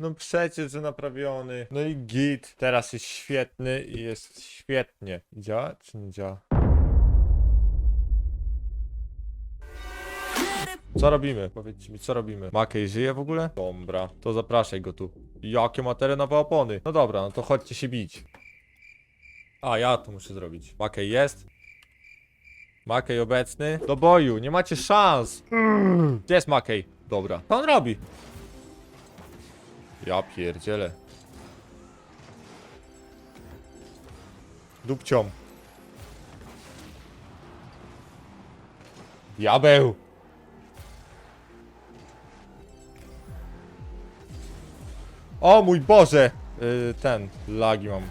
No przecież, że naprawiony. No i git. Teraz jest świetny i jest świetnie. Działa czy nie działa? Co robimy? Powiedzcie mi, co robimy? Makej żyje w ogóle? Dobra, to zapraszaj go tu. Jakie ma terenowe opony? No dobra, no to chodźcie się bić. A, ja to muszę zrobić. Makej jest. Makej obecny. Do boju, nie macie szans. Gdzie jest Makej? Dobra, co on robi? Ja pierdzielę. Dupcią. Diabeł! O mój Boże! Yy, ten, lagi mam.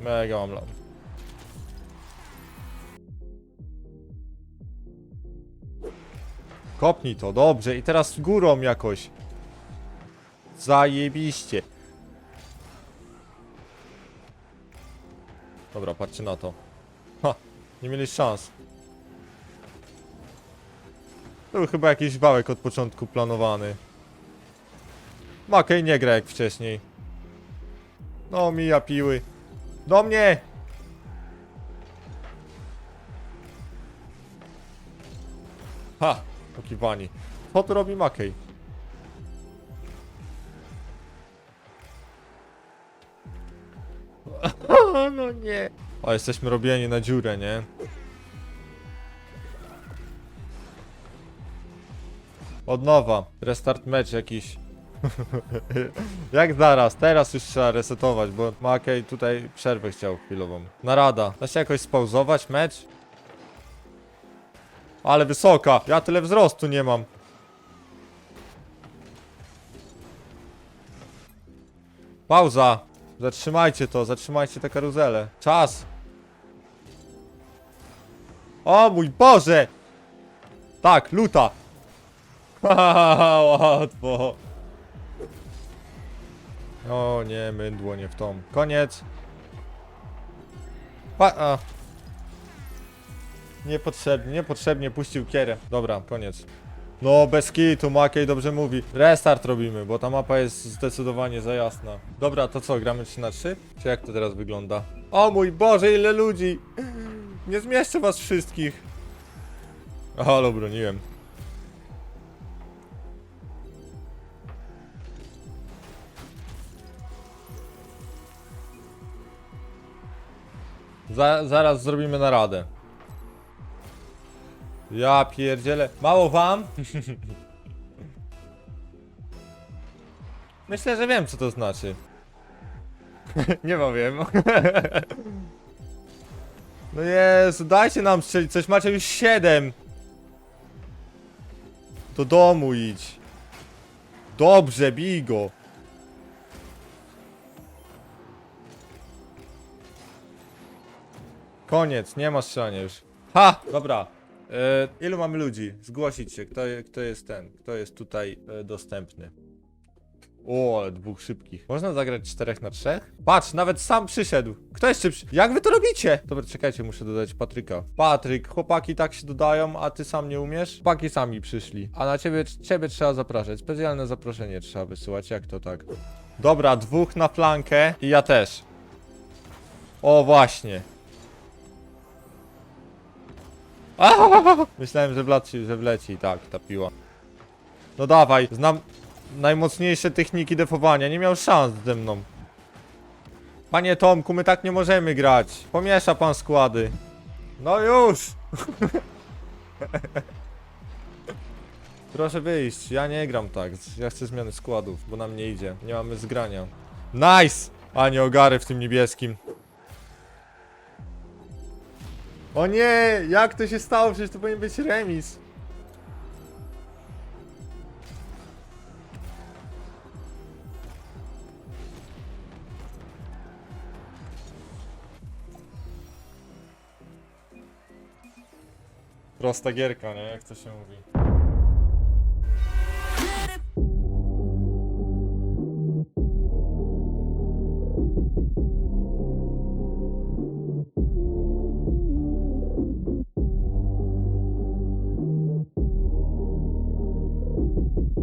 Mega mam lag. Kopnij to, dobrze. I teraz górą jakoś. Zajebiście. Dobra, patrzcie na to. Ha, nie mieli szans. To był chyba jakiś wałek od początku planowany. Makej nie gra jak wcześniej. No, mija piły. Do mnie! Ha! Pokiwani. Co tu robi Makej? no nie. O, jesteśmy robieni na dziurę, nie? Od nowa. Restart mecz jakiś. Jak zaraz? Teraz już trzeba resetować, bo Makej tutaj przerwę chciał chwilową. Narada. Da się jakoś spauzować mecz? Ale wysoka! Ja tyle wzrostu nie mam. Pauza! Zatrzymajcie to, zatrzymajcie tę karuzelę. Czas! O mój Boże! Tak, luta! Haha, łatwo! O nie, mydło nie w tą. Koniec! Pa a. Niepotrzebnie, niepotrzebnie puścił kierę. Dobra, koniec. No, bez kitu, Makej dobrze mówi. Restart robimy, bo ta mapa jest zdecydowanie za jasna. Dobra, to co, gramy 3 na 3? Czy jak to teraz wygląda? O mój Boże, ile ludzi! Nie zmieszczę was wszystkich. Halo, broniłem. Za, zaraz zrobimy naradę. Ja pierdzielę. Mało wam? Myślę, że wiem co to znaczy. Nie powiem. no Jezu, dajcie nam strzelić coś, macie już 7. Do domu idź. Dobrze, bij go. Koniec, nie ma strzelania już. Ha! Dobra. E, ilu mamy ludzi? Zgłosić się, kto, kto jest ten, kto jest tutaj e, dostępny. O, dwóch szybkich. Można zagrać 4 na 3? Patrz, nawet sam przyszedł. Kto jeszcze przy... Jak wy to robicie? Dobra, czekajcie, muszę dodać Patryka. Patryk, chłopaki tak się dodają, a ty sam nie umiesz? Chłopaki sami przyszli. A na ciebie, ciebie trzeba zapraszać. Specjalne zaproszenie trzeba wysyłać, jak to tak? Dobra, dwóch na flankę i ja też. O, właśnie. Myślałem, że wleci, że wleci, tak, ta piła. No dawaj, znam najmocniejsze techniki defowania, nie miał szans ze mną. Panie Tomku, my tak nie możemy grać. Pomiesza pan składy. No już! Proszę wyjść, ja nie gram tak. Ja chcę zmiany składów, bo nam nie idzie. Nie mamy zgrania. Nice! A nie ogary w tym niebieskim. O nie! Jak to się stało? Przecież to powinien być remis. Prosta gierka, nie? Jak to się mówi.